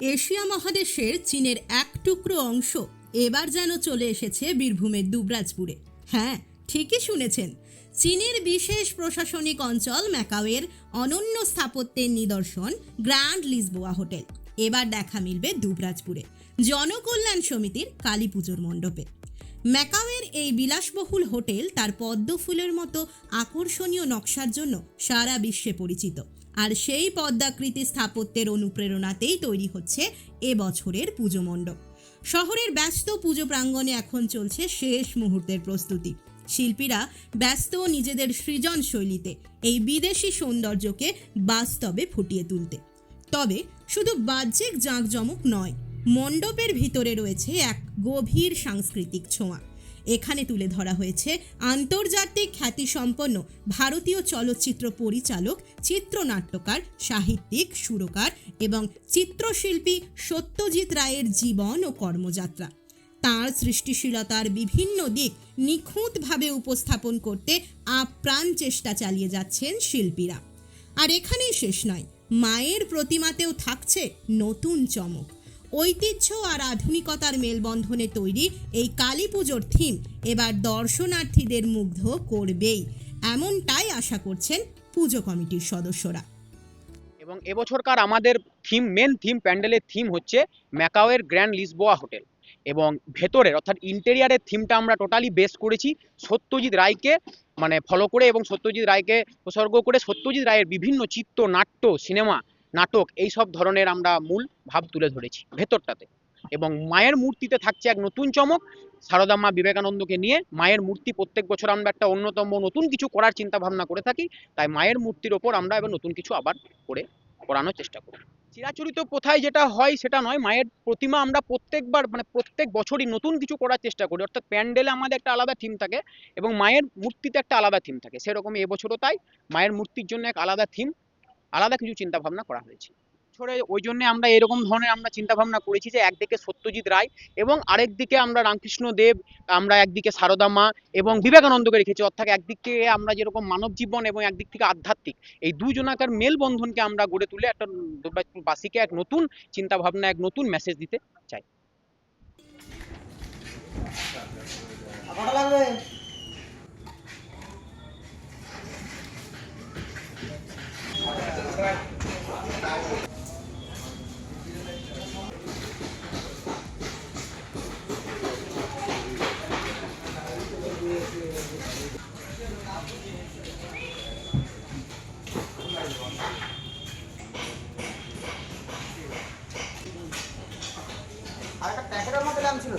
Asia মহাদেশের চীনের এক টুকরো অংশ এবার যেন চলে এসেছে বীরভূমের দুবরাজপুরে। হ্যাঁ ঠিকই শুনেছেন। চীনের বিশেষ প্রশাসনিক অঞ্চল ম্যাকাওয়ের অনন্য স্থাপত্যের নিদর্শন গ্র্যান্ড লিসবোয়া হোটেল। এবার দেখা মিলবে দুবরাজপুরে, জনকল্যাণ সমিতির কালী পুজোর মণ্ডপে। ম্যাকাওয়ের এই বিলাসবহুল হোটেল তার পদ্ম ফুলের মতো আকর্ষণীয় নকশার জন্য সারা বিশ্বে পরিচিত। আর সেই পদ্মাকৃতি স্থাপত্যের অনুপ্রেরণাতেই তৈরি হচ্ছে এ বছরের পুজো মণ্ডপ। শহরের ব্যস্ত পুজো প্রাঙ্গণে এখন চলছে শেষ মুহূর্তের প্রস্তুতি। শিল্পীরা ব্যস্ত নিজেদের সৃজন শৈলীতে এই বিদেশি সৌন্দর্যকে বাস্তবে ফুটিয়ে তুলতে। তবে শুধু বাহ্যিক জাঁকজমক নয়, মণ্ডপের ভিতরে রয়েছে এক গভীর সাংস্কৃতিক ছোঁয়া। এখানে তুলে ধরা হয়েছে আন্তর্জাতিক খ্যাতিসম্পন্ন ভারতীয় চলচ্চিত্র পরিচালক, চিত্রনাট্যকার, সাহিত্যিক, সুরকার এবং চিত্রশিল্পী সত্যজিৎ রায়ের জীবন ও কর্মযাত্রা। তাঁর সৃষ্টিশীলতার বিভিন্ন দিক নিখুঁতভাবে উপস্থাপন করতে আপ্রাণ চেষ্টা চালিয়ে যাচ্ছেন শিল্পীরা। আর এখানেই শেষ নয়, মায়ের প্রতিমাতেও থাকছে নতুন চমক। ঐতিহ্য আর আধুনিকতার মেলবন্ধনে তৈরি এই কালী পুজোর থিম এবার দর্শনার্থীদের মুগ্ধ করবেই। এমনটাই আশা করছেন পুজো কমিটির সদস্যরা। এবং এবছরকার আমাদের থিম মেন থিম প্যান্ডেলের থিম হচ্ছে ম্যাকাওয়ের গ্র্যান্ড লিসবোয়া হোটেল। এবং ভেতরের, অর্থাৎ ইন্টেরিয়ারের থিমটা আমরা টোটালি বেস করেছি সত্যজিৎ রায়কে মানে ফলো করে এবং সত্যজিৎ রায়কে উৎসর্গ করে সত্যজিৎ রায়ের বিভিন্ন চিত্র, নাট্য সিনেমা নাটক, এই সব ধরনের আমরা মূল ভাব তুলে ধরেছি ভেতরটাতে। এবং মায়ের মূর্তিতে থাকছে এক নতুন চমক। সারদা মা বিবেকানন্দকে নিয়ে মায়ের মূর্তি প্রত্যেক বছর আমরা একটা অন্যতম নতুন কিছু করার চিন্তা ভাবনা করে থাকি। তাই মায়ের মূর্তির ওপর আমরা এবার নতুন কিছু আবার করে করানোর চেষ্টা করি চিরাচরিত প্রথায় যেটা হয় সেটা নয়, মায়ের প্রতিমা আমরা প্রত্যেকবার মানে প্রত্যেক বছরই নতুন কিছু করার চেষ্টা করি। অর্থাৎ প্যান্ডেলে আমাদের একটা আলাদা থিম থাকে এবং মায়ের মূর্তিতে একটা আলাদা থিম থাকে। সেরকম এবছরও তাই। মায়ের মূর্তির জন্য এক আলাদা থিম আলাদা কিছু চিন্তা ভাবনা করা হয়েছে। ওই জন্য আমরা এরকম ধরনের আমরা চিন্তা ভাবনা করেছি যে, একদিকে সত্যজিৎ রায় এবং আরেক দিকে আমরা রামকৃষ্ণ দেব, আমরা একদিকে সারদা মা এবং বিবেকানন্দকে রেখেছি। অর্থাৎ একদিকে আমরা যেরকম মানব জীবন এবং একদিক থেকে আধ্যাত্মিক, এই দুজনাকার মেলবন্ধনকে আমরা গড়ে তুলে একটা বাসীকে এক নতুন চিন্তা ভাবনা এক নতুন মেসেজ দিতে চাই। আর একটা প্যাকেটের মধ্যে দাম ছিল।